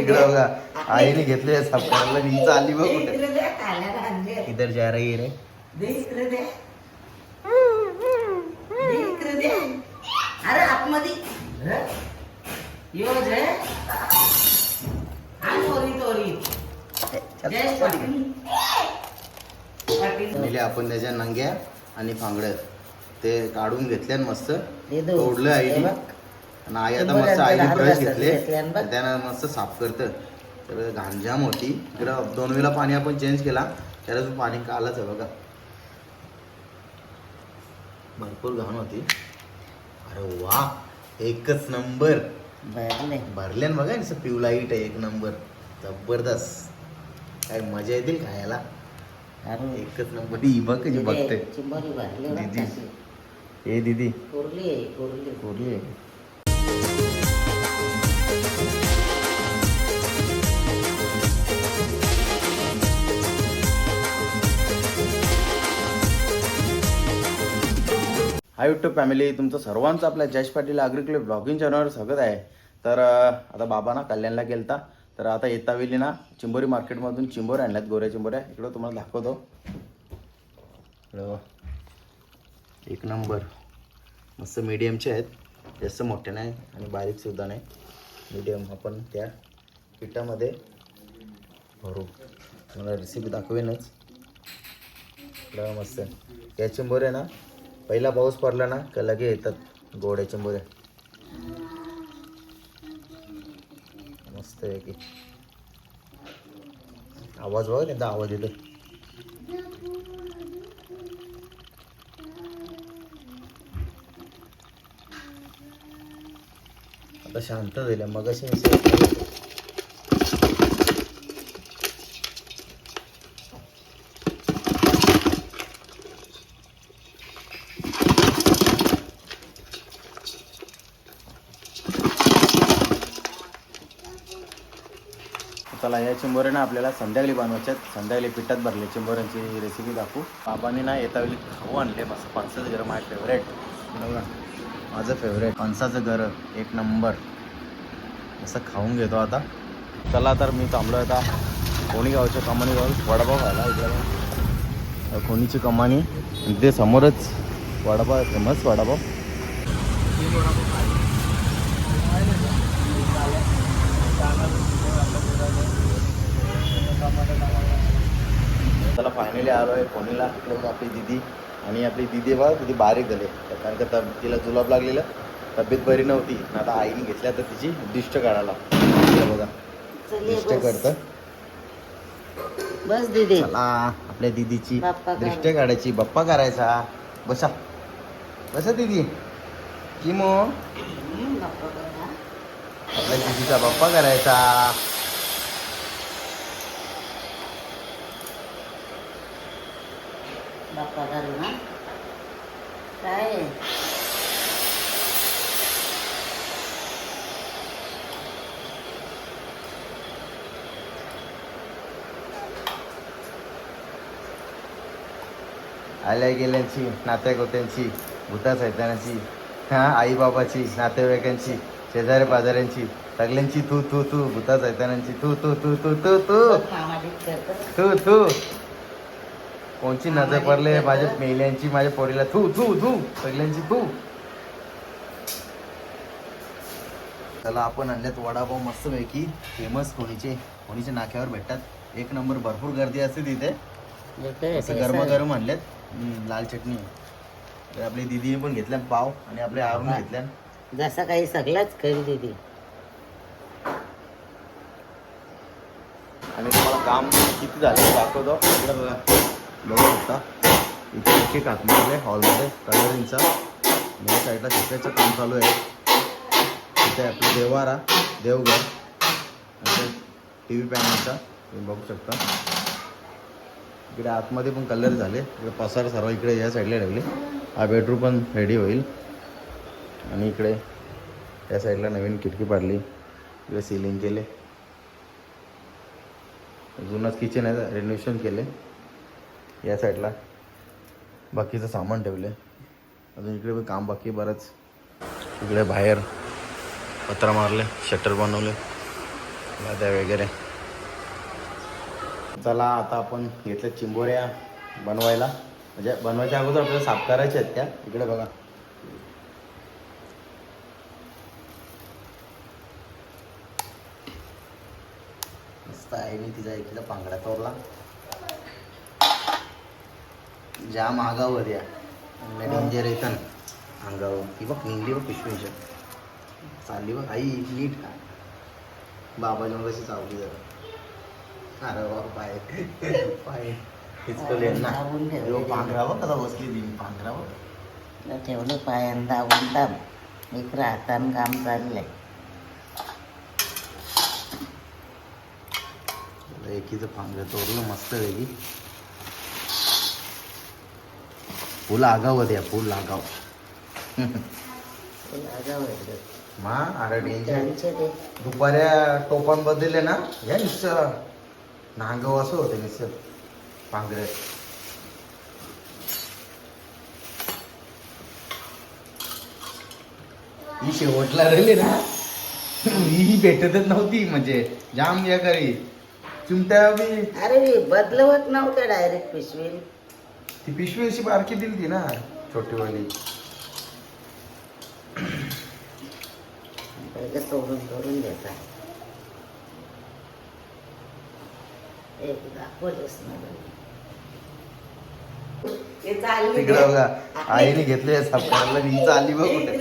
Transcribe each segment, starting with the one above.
तिकडे बघा आईने घेतले आणि हिचं आली बघ कुठे. इधर जा रही रे. अरे आतमध्ये. हं? यो जय हा तोरी तोरी. आपण त्याच्या नंग्या आणि फांगड्या ते काढून घेतल्या मस्त. हे. तोडलं आईने हे. आणि आई आता मस्त आईने ब्रश घेतले. त्यानं मस्त साफ करतं. तर घाणजाम होती. इकडं दोन वेळा पाणी आपण चेंज केला. त्याला जो पाणी कालच आहे बघा. भरपूर घाण होती. अरे वा एकच नंबर. भरले. ना बघा नुसतं पिऊ लाइट आहे एक नंबर. जबरदस्त. काय मजा येतील खायला. अरे. एकच नंबर. ही बघ कशी बघते. दीदी. ए दीदी. कोरली आहे कोरली. कोरली आहे. हाय युट्यूब फॅमिली तुमचं सर्वांचं आपल्या जयश पाटील अग्रिकले ब्लॉगिंग चॅनलवर स्वागत आहे. तर आता बाबा ना कल्याणला गेलता. तर आता येता वेळी ना चिंबोरी मार्केटमधून चिंबोऱ्या आणल्यात गोऱ्या चिंबोऱ्या. इकडं तुम्हाला दाखवतो. इकडं एक नंबर. मस्त मीडियमचे आहेत. जास्त मोठे नाही आणि बारीकसुद्धा नाही. मीडियम आपण त्या पिठामध्ये भरू. मला रेसिपी दाखवेनच. मस्त. या चिंबोऱ्या ना पहिला पाऊस पडला ना का लगे येतात गोड्या चिंबोऱ्या मस्त आहे की. आवाज बघा त्यांचा आवाज येतो आता शांत झाल्या मग अशी चला या चिंबोऱ्या आपल्याला संध्याकाळी बनवायच्यात संध्याकाळी पिठात भरले चिंबोऱ्यांची रेसिपी दाखवू. बाबांनी ना येता वेळी खाऊ आणले. मस्त फणसाचं घर माझं फेवरेट बघा माझं फेवरेट फणसाचं घर एक नंबर असं खाऊन घेतो आता. चला तर मी थांबलो आता. कोणी गावच्या कमानी गाव वडापाव खायला इकडे कोणीची कमानी? ते समोरच वडापाव फेमस वडापाव. चला फायनली आलो आहे कोणीला इकडे बघा आपली दिदी आणि आपली दिदी बघा किती बारीक झाले. कारण का तब तिला जुलाब लागलेलं. तब्येत बरी नव्हती. आता आईने घेतल्या तर तिची दिष्ट काढायला बघा. दिष्ट. करतं बस. दीदी. चला आपल्या दिदीची. दृष्ट काढायची. बाप्पा करायचा बसा. बसा दिदी. किमो. आपल्या दिदीचा बाप्पा करायचा बाप्पा घालू ना काय? आल्या गेल्यांची नात्यागोत्यांची भूता सैतानाची हा आई बाबाची नातेवाईकांची शेजारी पाजाऱ्यांची सगळ्यांची तू तू तू भूता सैतानांची तू तू तू तू तू तू. तू तू कोणची नजर पडले? माझ्या मेल्यांची माझ्या पोरीला. तू तू तू सगळ्यांची तू चला आपण आणल्यात वडापाव मस्त पैकी फेमस कोणीचे? कोणीच्या नाक्यावर भेटतात? एक नंबर भरपूर गर्दी असते तिथे. असं ते गरमा असं. गरम आणल्यात. लाल चटणी. तर आपली दिदीने पण घेतल्या पाव आणि आपले आरून. घेतल्या जसं काही सगळंच खरी दीदी. आणि तुम्हाला काम किती झालं? दाखवतो. बघा. बघू शकता इथे एक एक आतमध्ये हॉलमध्ये कलरिंगचा या साईडला शिकायचं काम चालू आहे इथे आपलं देवारा देवघर टी व्ही पॅनलचा तुम्ही बघू शकता इकडे आतमध्ये पण कलर झाले इकडे पसार सर्व इकडे या साईडला ठेवले हा बेडरूम पण रेडी होईल आणि इकडे या साईडला नवीन खिडकी पाडली इकडे सिलिंग केले जुनंच किचन आहे रेनोव्हेशन केले या साईडला बाकीचं सामान ठेवले अजून इकडे पण काम बाकी बरंच. इकडे बाहेर पत्रा मारले शटर बनवले नद्या वगैरे. चला आता आपण घेतल्या चिंबोऱ्या बनवायला. म्हणजे बनवायच्या अगोदर आपल्याला साफ करायच्या आहेत त्या. इकडे बघा. मस्त आहे मी तिचा इकडे पांगडा तोरला. जाम आगावर या. डेंजर येतं अंगावर. ती बघ निघली बघ पिशवीच्या चालली बघ. आई नीट का मग कशी चावली जरा. अरे बाबा पाय. पाय. हिचकले ना. बाबा, पांघरा बघ कसा बसली ती. पांघरा बघ. तिला ठेवलं पायान दाबून दाब. इकडं हातानं काम चाललंय. एकीचं पांघरं तोडलं मस्त वेगळी. फुल आगाव द्या फुल आगाव. आगाव आहे ग. मा अरे दुपाऱ्या टोपण बदलले ना या निश्चय नांगव असं होते निश्चय पांघरे. ही शेवटला राहिली ना ही भेटतच नव्हती म्हणजे जाम या करी चिमट्या बी. अरे बदलवत नव्हतं डायरेक्ट पिशवी ती पिशवी अशी बारकी दिली ती ना. छोटीवाली. पहिले तोडून तोडून देता. एक दाखवलेच नाही ते चालली तिकडे बघा आईने घेतले साफ करायला ही चालली बघ कुठे.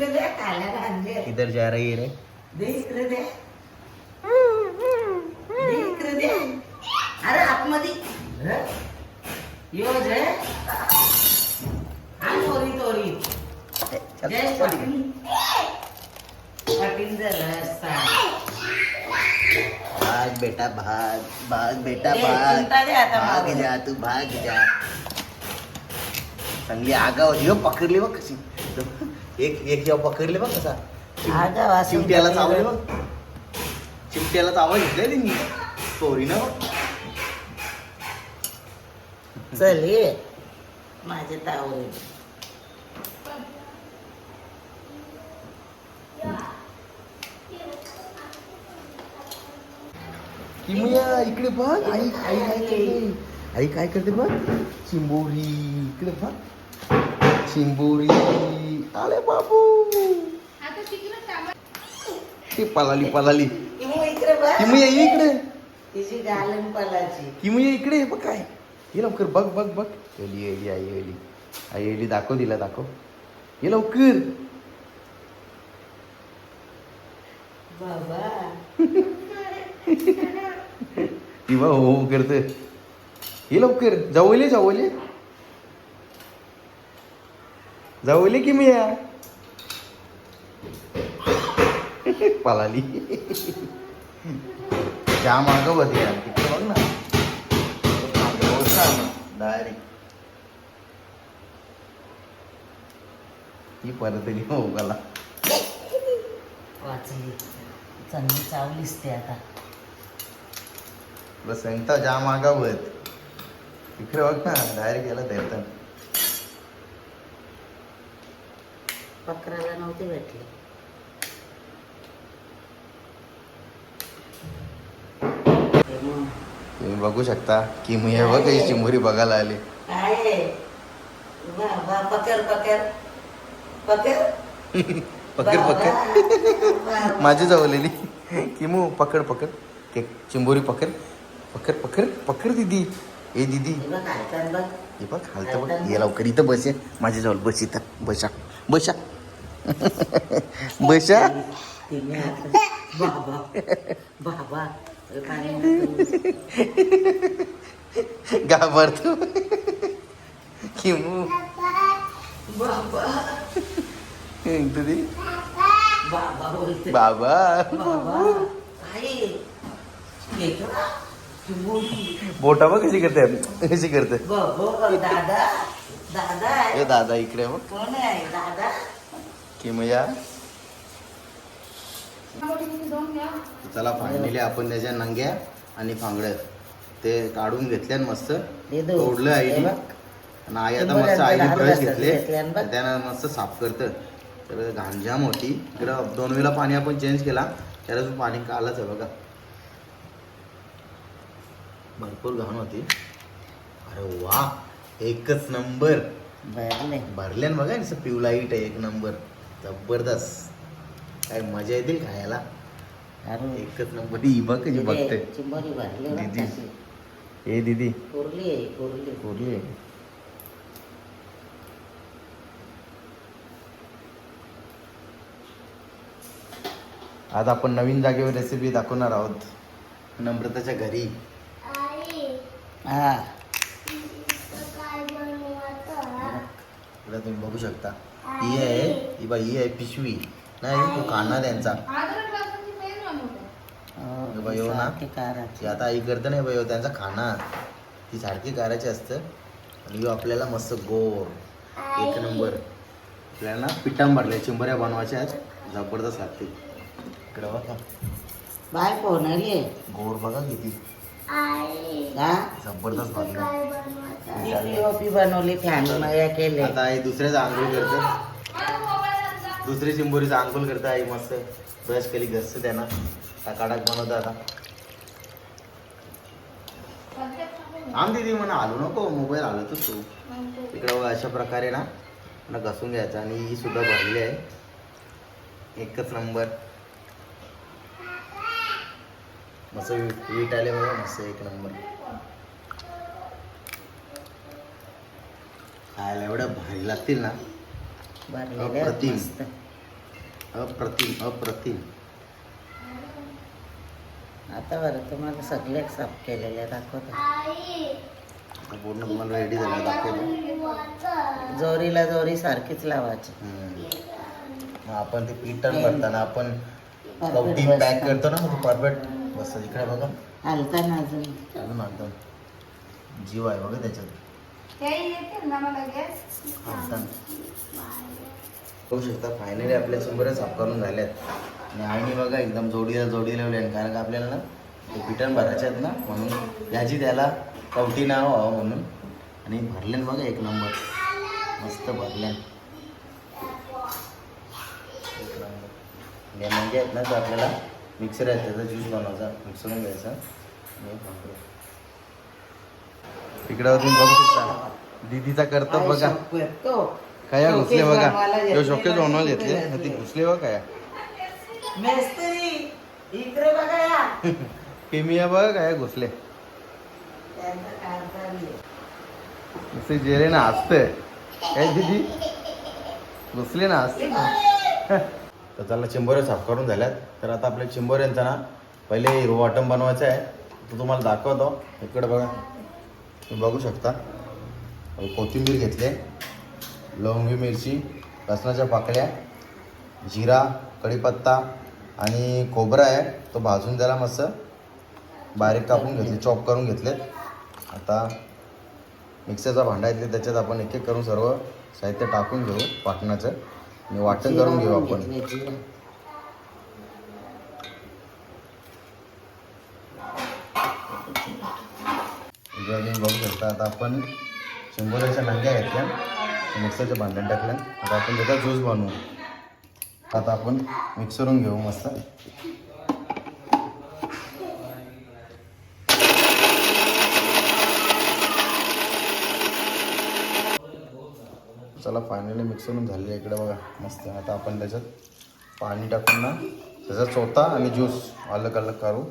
इधर जा रही रे. अरे आतमध्ये. यो जय हा तोरी तोरी. जय पाटील पाटील रस्ता भाग बेटा भाग भाग बेटा भाग. भाग. जा तू भाग जा. चांगली आगाव यो पकडली बघ कशी. एक एक जेव्हा पकडले बघ कसा. आगाव चिमट्याला चावले बघ. बघ. चिमट्याला चावलं घेतलंय त्यांनी चोरी ना चल. ये माझे तावरे किमया इकडे बघ. आई आई काय करते? आई काय करते बघ? चिंबोरी. इकडे बघ. चिंबोरी. आले बाबू. ते पलाली पलाली. बघ. किमया इकडे. तिची गालन पलाची. किमया इकडे बघ काय. ये लवकर बघ बघ बघ. एली एली आई एली आई एली दाखव दिला दाखव. ये लवकर. ती बघ हो हो करते. ये लवकर. जाऊले जाऊले. जाऊले की मी या? पलाली. जाम मागं तिकडे बघ ना. डायरेक्ट ही परत आली हो गला वाचली चांगली चावलीस ते आता बस सांगता जाम मागावत इकडे बघ ना डायरेक्ट याला देतात पकरायला नव्हते भेटले किमू, तुम्ही बघू शकता की मी हे बघ ही चिंबोरी बघायला आली पकड पकड पकड पकड पकड बाबा. माझी जवळलेली किमू पकड पकड के चिंबोरी पकड पकड पकड पकड दीदी ए दीदी हे बघ हे हालतं बघ ये लवकर इथं बस ये माझ्या जवळ बस इथं बसा बसा बसा बाबा बाबा हे. घाबरतो. किमू. बाबा. दीदी बाबा बोलते बाबा. बोटा कशी करते. कशी करते. दादा. दादा दादा इकडे बघ. कोण आहे दादा? किमया. चला फायनली आपण त्याच्या नंग्या आणि फांगड्या ते काढून घेतल्या मस्त. तोडलं बघ. आणि आई आता मस्त आईने ब्रश घेतले. त्यानं मस्त साफ करतं. तर घाणजाम होती. इकडं दोन वेळा पाणी आपण चेंज केला. त्याला पाणी कालच आहे बघा. भरपूर घाण होती. अरे वा एकच नंबर भरले. भरल्यान बघा ना पिऊ लाइट आहे एक नंबर जबरदस्त. काय मजा येतील खायला? अरे एकच नंबर ही बघ कशी बघते चिंबोरी भरली बरं दीदी. ए दीदी. कुरली आहे कुरली कुठली आहे. आज आपण नवीन जागेवर रेसिपी दाखवणार आहोत. नम्रताच्या घरी. हा. तुम्ही बघू शकता. ही आहे ही बा ही आहे पिशवी. नाही तो काना त्यांचा. हे येऊ ना? ती आता आई करतं नाही बाई त्यांचा खाना ती सारखी करायची असतं. आणि आपल्याला मस्त गोड एक नंबर. आपल्याला ना पिठाम भरल्या चिंबऱ्या बनवायच्या आहेत. जबरदस्त लागते. इकडे बघा बाय कोण आली गोड बघा किती. हा? जबरदस्त बनवली फॅन मया केले. आता आई दुसऱ्याचा आंघोळ करते. दुसरी चिंबोरीचा आंघोळ करते आई मस्त. ब्रश केली घसते त्यांना. त्या काडाक बनवतं आता. आम दिदी म्हणा आलो नको मोबाईल आलो तर तू. इकडे अशा प्रकारे ना ना घसून घ्यायचं आणि ही सुद्धा भरली आहे. एकच नंबर मस्त वीट आले बघा मस्त एक नंबर खायला एवढ्या भारी लागतील ना. भरलेले अप्रतिम. अप्रतिम. आता बरं तुम्हाला सगळे साफ केलेले दाखवतो. आता पूर्ण तुम्हाला रेडी झालं दाखवतो. जोरीला जोरी सारखीच लावायची. आपण ते पीठन भरताना आपण कवटी. पॅक करतो ना मग परफेक्ट बस इकडे बघा. हलता ना अजून. अजून एकदम जीव आहे बघा त्याच्यात. हालताना. बघू शकता. फायनली आपल्या चिंबऱ्या साफ करून झाल्यात आणि आईने बघा एकदम जोडीला जोडी लावली आहे कारण का आपल्याला ना ते पिठण भरायचे आहेत ना म्हणून याची त्याला कवटी नाव व्हावं म्हणून. आणि भरल्यान बघा एक नंबर मस्त भरल्यान म्हणजे आहेत ना तर आपल्याला मिक्सर आहे त्याचा ज्यूस बनवायचा. मिक्सरून घ्यायचा. आणि. इकडं तुम्ही बघू शकता. दीदीचा करतो बघा. काय घुसले बघा. शोकेस? बनवायला घेतले. ती घुसले बघ काय इकडे बघा या. केमिया बघ काय घुसले. नुसते जेरे ना हसते काय दीदी? घुसले ना हसते तर चला चिंबोऱ्या साफ करून झाल्यात. तर आता आपल्या चिंबोऱ्यांचा ना पहिले हिरो वाटम बनवायचं आहे. तो तुम्हाला दाखवतो. इकडे बघा. तुम्ही बघू शकता. कोथिंबीर घेतले लवंगी मिरची लसणाच्या पाकळ्या जिरा कढीपत्ता आणि खोबरा आहे. तो भाजून त्याला मस्त बारीक कापून घेतले चॉप करून घेतलेत. आता मिक्सरचा भांडा येते त्याच्यात आपण एक एक करून सर्व साहित्य टाकून घेऊ वाटणाचं आणि वाटण करून घेऊ आपण. घेतले, बघू शकता आता आपण शिंगोऱ्याच्या नंग्या घेतल्या. मिक्सरच्या भांड्यात टाकल्या. आता आपण त्याचा ज्यूस बनवू. आता आपण मिक्सरून घेऊ मस्त. चला फायनली मिक्सरून झाले इकडे बघा. मस्त. आता आपण त्याच्यात पाणी टाकून ना त्याचा चोथा आणि ज्यूस अलग अलग करू.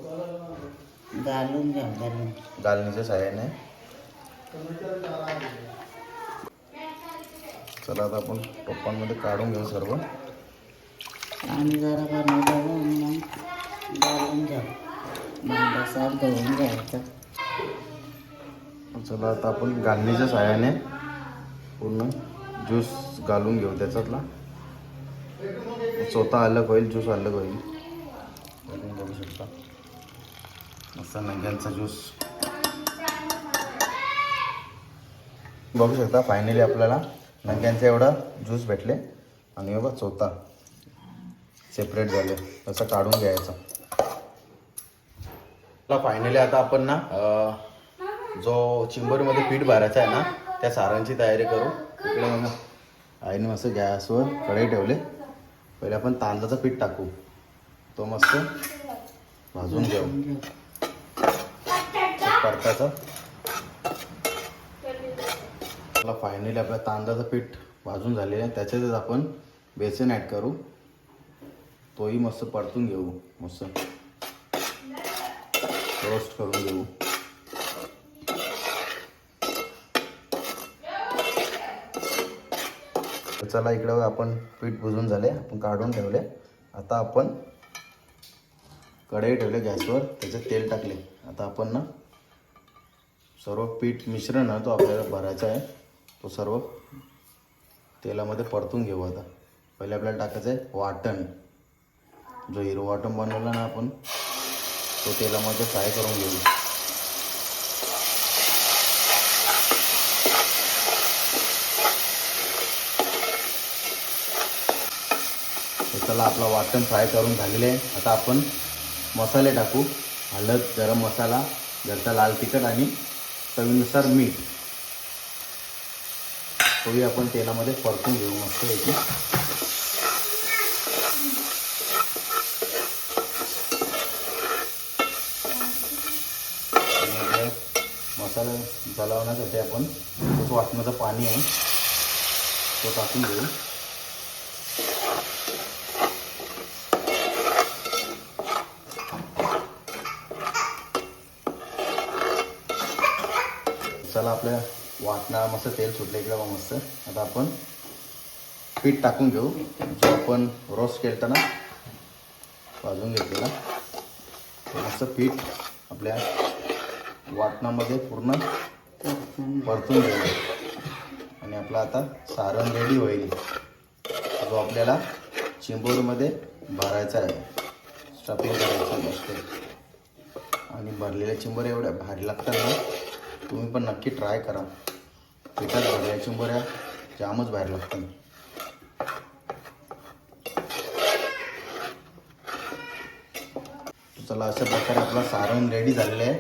घालून घ्या घालून गालणीच्या साह्याने. चला आता आपण टोपांमध्ये काढून घेऊ सर्व. आणि जरा बनवलं मग घालून घ्या. भांडा साफ धुवून घ्यायचं. चला आता आपण गालणीच्या साह्याने पूर्ण ज्यूस घालून घेऊ त्याच्यातला. स्वतः अलग होईल ज्यूस अलग होईल. बघू शकता. मस्त नंग्यांचा ज्यूस. बघू शकता फायनली आपल्याला. नंग्यांचा एवढा ज्यूस भेटले. आणि बघा चोथा. सेपरेट झाले. तसं काढून घ्यायचं. फायनली आता आपण ना जो चिंबोरीमध्ये पीठ भरायचा आहे ना त्या सारांची तयारी करू. इकडे बघा आईने मस्त गॅसवर कढई ठेवले. पहिले आपण तांदळाचं पीठ टाकू. तो मस्त भाजून घेऊ. परताचं मला फायनली आपल्या तांदळाचं पीठ भाजून झालेलं आहे. त्याच्यातच आपण बेसन ॲड करू. तोही मस्त परतून घेऊ. मस्त. रोस्ट करून घेऊ. चला इकडं आपण पीठ भुजून झाले आपण काढून ठेवले आता आपण कढई ठेवले गॅसवर. त्याच्यात तेल टाकले आता आपण ना सर्व पीठ मिश्रण तो आपल्याला भरायचा आहे. तो सर्व तेलामध्ये परतून घेऊ आता. पहिले आपल्याला टाकायचं आहे वाटण. जो हिरो वाटण बनवला ना आपण तो तेलामध्ये फ्राय करून घेऊ. चला आपला वाटण फ्राय करून झालेलं आहे. आता आपण मसाले टाकू. हळद गरम मसाला घरचा लाल तिखट आणि चवीनुसार मीठ. तोही आपण तेलामध्ये परतून घेऊ मस्त याची मसाला जलावण्यासाठी आपण जो वाटण्याचं पाणी आहे. तो टाकून घेऊ. चला आपल्या वाटणा मस्त तेल सुटलं इकडे मस्त. आता आपण पीठ टाकून घेऊ. जो आपण रोस्ट केलताना भाजून घेतलेला. मस्त पीठ आपल्या वाटणामध्ये पूर्ण परतून घेऊ. आणि आपला आता सारण रेडी होईल. जो आपल्याला चिंबोरमध्ये भरायचा आहे. स्टफिंग करायचं मस्त. आणि भरलेल्या चिंबोऱ्या एवढ्या भारी लागतात ना तुम्ही पण नक्की ट्राय करा. पिठात भरल्या चिंबोऱ्या जामच बाहेर लागतात चला अशा प्रकारे आपला सारण रेडी झालेलं आहे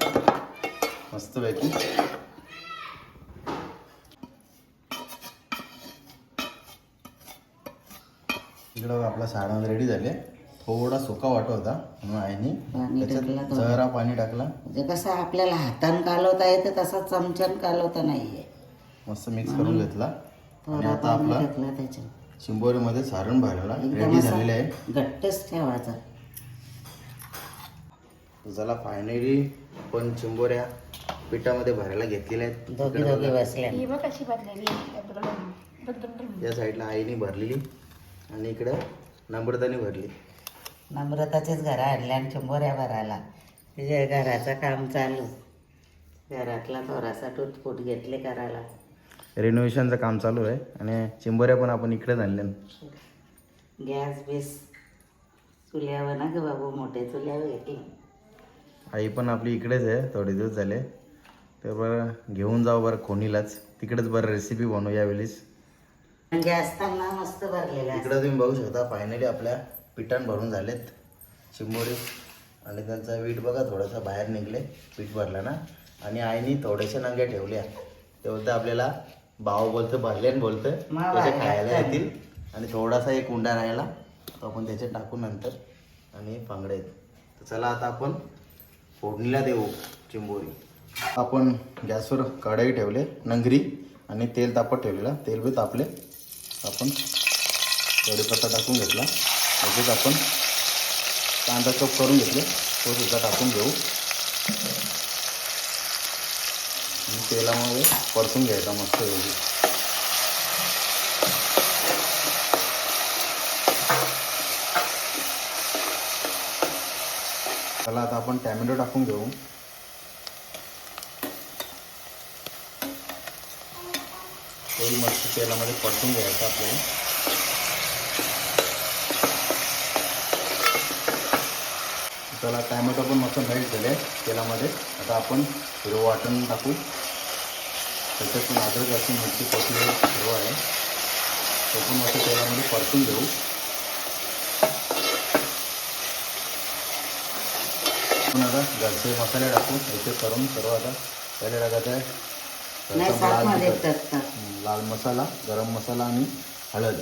मस्तपैकी. इकडं आपला सारण रेडी झाले थोडा सुका वाटत होता म्हणून आईने त्याच्यात. जरा पाणी टाकलं. म्हणजे कसं आपल्याला हातानं कालवता येते तसा चमच्यानं कालवता नाहीये. मस्त मिक्स करून घेतला. आणि आता आपला टाकला त्याच्यात चिंबोरीमध्ये सारण एकदम रेडी झालेलं आहे. घट्टच ठेवायचा. चला फायनली पण चिंबोऱ्या पिठामध्ये भरायला घेतलेल्या आहेत. दोघे दोघे ही बघ कशी एकदम या साईडला आईने भरलेली. आणि इकडं नम्रताने भरली. नम्रताचेच घरा आणल्या आणि शंभऱ्या भरायला. तिच्या घराचं काम चालू. घरातला थोडासा टूथफूट घेतले करायला. रेनोव्हेशनचं काम चालू आहे आणि चिंबोऱ्या पण आपण इकडेच आणल्या गॅस बीस चुल्यावर ना ग बाबू मोठे चुल्यावर घेतले. आई पण आपली इकडेच आहे थोडे दिवस झाले. तर बरं घेऊन जाऊ बरं कोणीलाच तिकडेच बरं रेसिपी बनवू यावेळेस. गॅस त्यांना मस्त भरलेला आहे. इकडं तुम्ही बघू शकता फायनली आपल्या पिठान भरून झालेत चिंबोरी. आणि त्यांचा वीट बघा थोडासा बाहेर निघले पीठ भरलं ना. आणि आईने थोड्याशा नंग्या ठेवल्या ते बोलतं आपल्याला भाव बोलतं भरले आणि बोलतं त्याचे खायला. येतील. आणि थोडासा एक उंडा राहिला तो आपण त्याच्यात टाकू नंतर. आणि आहेत. तर चला आता आपण फोडणीला देऊ चिंबोरी. आपण गॅसवर कढई ठेवले नंगरी आणि तेल तापत ठेवलेलं. तेल बी तापले. आपण कढीपत्ता टाकून घेतला. लगेच आपण कांदा चॉप करून घेतले. तो सुद्धा टाकून घेऊ. आणि तेलामध्ये परतून घ्यायचा मस्त वेगळी त्याला आता आपण टॅमॅटो टाकून घेऊ. तोही मस्त तेलामध्ये परतून घ्यायचा आपल्याला. चला टॅमॅटो पण मस्त मेल्ट झाले तेलामध्ये. आता आपण हिरो वाटण टाकू. त्याच्यात पण अद्रक असून मिरची कोथिंबीर हिरो आहे. तो पण मस्त तेलामध्ये परतून घेऊ. आपण आता घरचे मसाले टाकू. याचे करून सर्व आता पहिले टाकायचं आहे. लाल हं, मसाला गरम मसाला आणि हळद.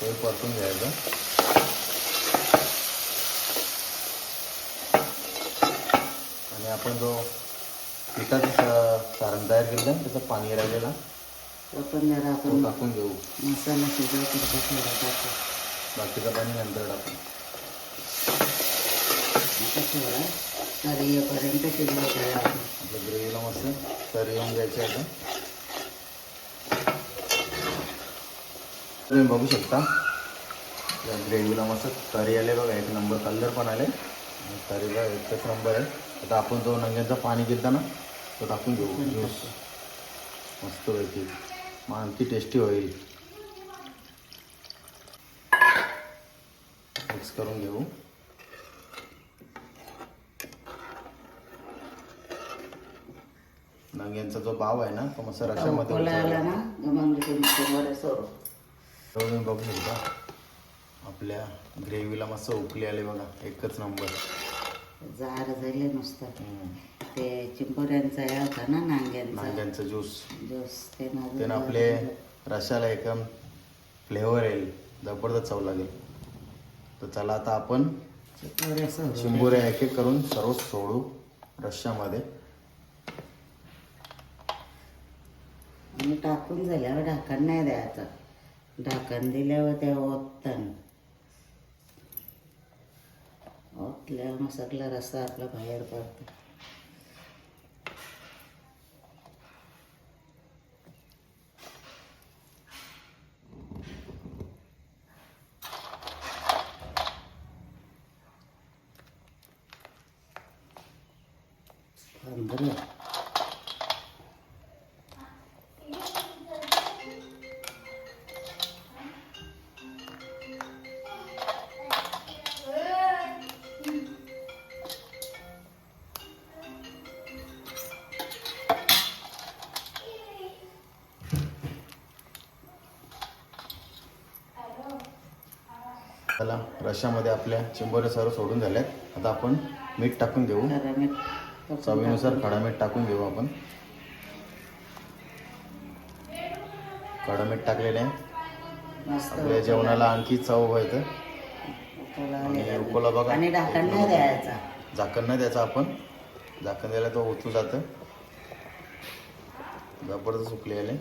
ते परतून घ्यायचं. आपण जो पिठाचं स- सारण तयार केलं त्याचं पाणी राहिलेला. तो पण जरा तो आपण टाकून घेऊ. मसाला शिजवतो थोडा टाकू. बाकीचं पाणी नंतर टाकू. आता थोडा तर येईपर्यंत शिजवायचं आपण. आपल्या ग्रेव्हीला मस्त तरी येऊन द्यायचं आता. तुम्ही बघू शकता या ग्रेव्हीला मस्त तरी आले बघा एक नंबर कलर पण आले. आणि तरीला एकच नंबर आहे. आता आपण जो नंग्यांचं पाणी घेतला ना तो टाकून घेऊ. ज्यूस मस्त पैकी. मग आणखी टेस्टी होईल. मिक्स करून घेऊ. नंग्यांचा जो भाव आहे ना तो मस्त रशामध्ये बघू शकता आपल्या ग्रेव्हीला मस्त उकली आले बघा एकच नंबर जार झाले नुसतं. ते चिंबोऱ्यांचा हे होता ना नांग्यांचा. नांग्यांचं ज्यूस. ज्यूस ते त्यानं आपले रशाला एकदम फ्लेवर येईल. जबरदस्त चव लागेल. तर चला आता आपण चिंबोऱ्या एक एक करून सर्व सोडू रश्श्यामध्ये आणि टाकून झाल्यावर ढाकण नाही द्यायचं. ढाकण दिल्यावर ते ओततं ओतल्यावर मग सगळा रस्सा आपला बाहेर पडतो रश्श्यामध्ये आपल्या चिंबोऱ्या सर्व सोडून झाल्यात. आता आपण मीठ टाकून मीठ चवीनुसार खडा मीठ टाकून घेऊ आपण. खडा मीठ टाकलेले आहे. आपल्या जेवणाला आणखी चव येतं उकळा आणि. उकळला बघा. आणि ढाकण नाही द्यायचा. झाकण नाही द्यायचं आपण. झाकण द्यायला तो ओतू जातं. जबरदस्त उकले आले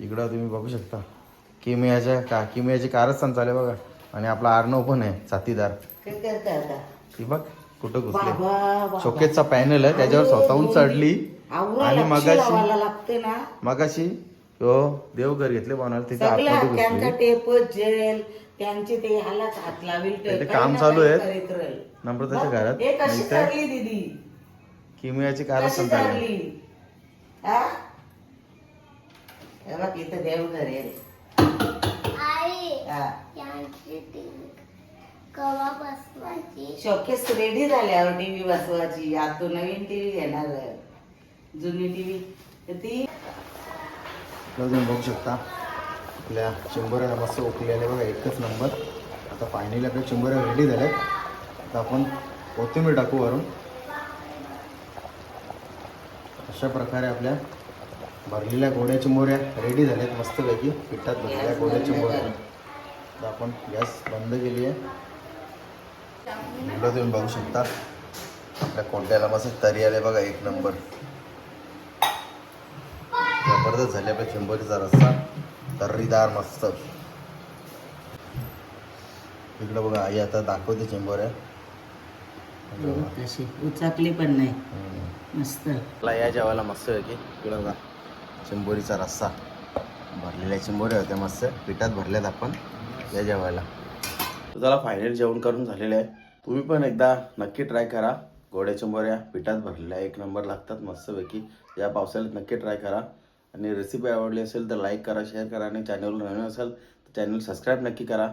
इकडं तुम्ही बघू शकता. किमियाच्या का किमियाची कारस्थान चालू आहे बघा. आणि आपला आर्नव पण आहे साथीदार. काय करता आता? ती बघ कुठं घुसले. बाबा. शोकेसचा पॅनल आहे त्याच्यावर स्वतःहून चढली. आणि लक्ष मगाशी लावायला लागते ना. मगाशी हो देवघर घेतले बनवायला तिथे सगळं आतमध्ये त्यांचा घुसली टेप जेल त्यांचे ते ह्यालाच हात लावेल ते. काही काम ना चालू काही आहे. करीत राहील. नम्रताच्या घरात. हे कशी चालली दीदी? किमियाची कशी कारस्थान. चालली? हा? हे बघ इथं देवघर आहे. यांची टीव्ही कवा बसवायची शोकेस रेडी झाल्यावर टीव्ही बसवायची. आता नवीन टीव्ही घेणार जुनी टीव्ही तर ती तुम्ही बघू शकता. आपल्या चिंबोऱ्या मस्त उकलेले बघा एकच नंबर आता फायनली आपल्या चिंबोऱ्या रेडी झाल्यात आता आपण कोथिंबीर टाकू वरून. अशा प्रकारे आपल्या भरलेल्या गोड्या चिंबोऱ्या रेडी झाल्यात मस्तपैकी पिठात भरलेल्या गोड्या चिंबोऱ्या. तर आपण गॅस बंद केली आहे. इकडं तुम्ही बघू शकता. आपल्या कोंड्याला मस्त तरी आले बघा एक नंबर. जबरदस्त झाली आपल्या चिंबोरीचा रस्सा तर्रीदार मस्त. इकडं बघा आई आता दाखवते चिंबोऱ्या कशी उचाकली पण नाही. मस्त. मला या जेवायला मस्त आहे की इकडं बघा चिंबोरीचा रस्सा भरलेल्या चिंबोऱ्या होत्या मस्त. पिठात भरल्यात आपण. या जेवायला. तर चला फायनल जेवण करून झालेलं आहे. तुम्ही पण एकदा नक्की ट्राय करा. गोड्या चिंबोऱ्या पिठात भरलेल्या एक नंबर लागतात मस्तपैकी. या पावसाळ्यात नक्की ट्राय करा. आणि रेसिपी आवडली असेल तर लाईक करा शेअर करा. आणि चॅनल नवीन असेल तर चॅनल सबस्क्राईब नक्की करा.